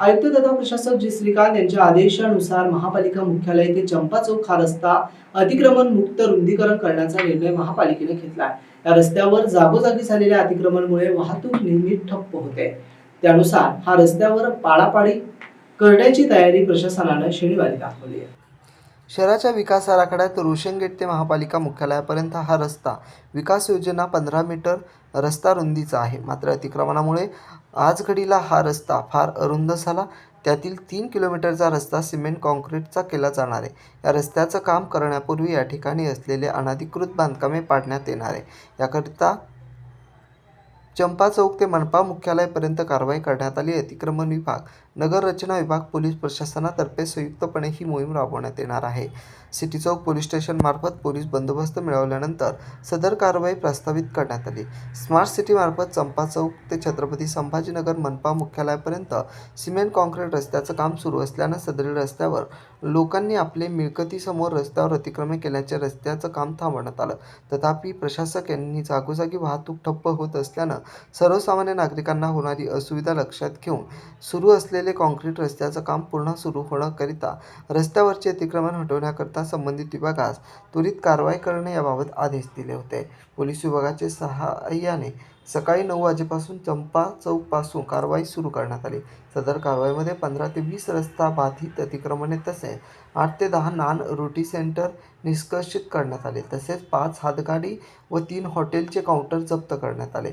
आयुक्त तथा प्रशासक जी श्रीकांत यांच्या आदेशानुसार महापालिका मुख्यालय ते चंपा चौक हा रस्ता अतिक्रमण मुक्त रुंदीकरण करण्याचा निर्णय महापालिकेने घेतला आहे. या रस्त्यावर जागोजागी झालेल्या अतिक्रमणमुळे वाहतूक नेहमी ठप्प होते. त्यानुसार हा रस्त्यावर पाडापाडी करण्याची तयारी प्रशासनानं शनिवारी दाखवली आहे. शहराच्या विकास आराखड्यात रोशन गेट ते महापालिका मुख्यालयापर्यंत हा रस्ता विकास योजना पंधरा मीटर रस्ता रुंदीचा आहे. मात्र अतिक्रमणामुळे आज घडीला हा रस्ता फार अरुंद झाला. त्यातील तीन किलोमीटरचा रस्ता सिमेंट कॉन्क्रीटचा केला जाणार आहे. या रस्त्याचं काम करण्यापूर्वी या ठिकाणी असलेले अनधिकृत बांधकामे पाडण्यात येणार आहे. याकरिता चंपा चौक ते मनपा मुख्यालयापर्यंत कारवाई करण्यात आली. अतिक्रमण विभाग नगररचना विभाग पोलीस प्रशासनातर्फे संयुक्तपणे ही मोहीम राबवण्यात येणार आहे. सिटी चौक पोलीस स्टेशनमार्फत पोलीस बंदोबस्त मिळवल्यानंतर सदर कारवाई प्रस्तावित करण्यात आली. स्मार्ट सिटीमार्फत चंपा चौक ते छत्रपती संभाजीनगर मनपा मुख्यालयापर्यंत सिमेंट कॉन्क्रीट रस्त्याचं काम सुरू असल्यानं सदरील रस्त्यावर लोकांनी आपले मिळकतीसमोर रस्त्यावर अतिक्रमण केल्याचे रस्त्याचं काम थांबवण्यात आलं. तथापि प्रशासक यांनी जागोजागी वाहतूक ठप्प होत असल्यानं सर्वसामान्य नागरिकांना होणारी असुविधा लक्षात घेऊन सुरू असलेले कॉन्क्रीट रस्त्याचं काम पुन्हा सुरू होण्याकरिता रस्त्यावरचे अतिक्रमण हटवण्याकरिता संबंधित विभागास त्वरित कारवाई करणे याबाबत आदेश दिले होते. पोलीस विभागाचे सहाय्याने सकाळी नऊ वाजेपासून चंपा चौकपासून कारवाई सुरू करण्यात आली. सदर कारवाईमध्ये पंधरा ते वीस रस्ता बाधित अतिक्रमणे तसेच आठ ते दहा नान रोटी सेंटर निष्कर्षित करण्यात आले. तसेच पाच हातगाडी व तीन हॉटेलचे काउंटर जप्त करण्यात आले.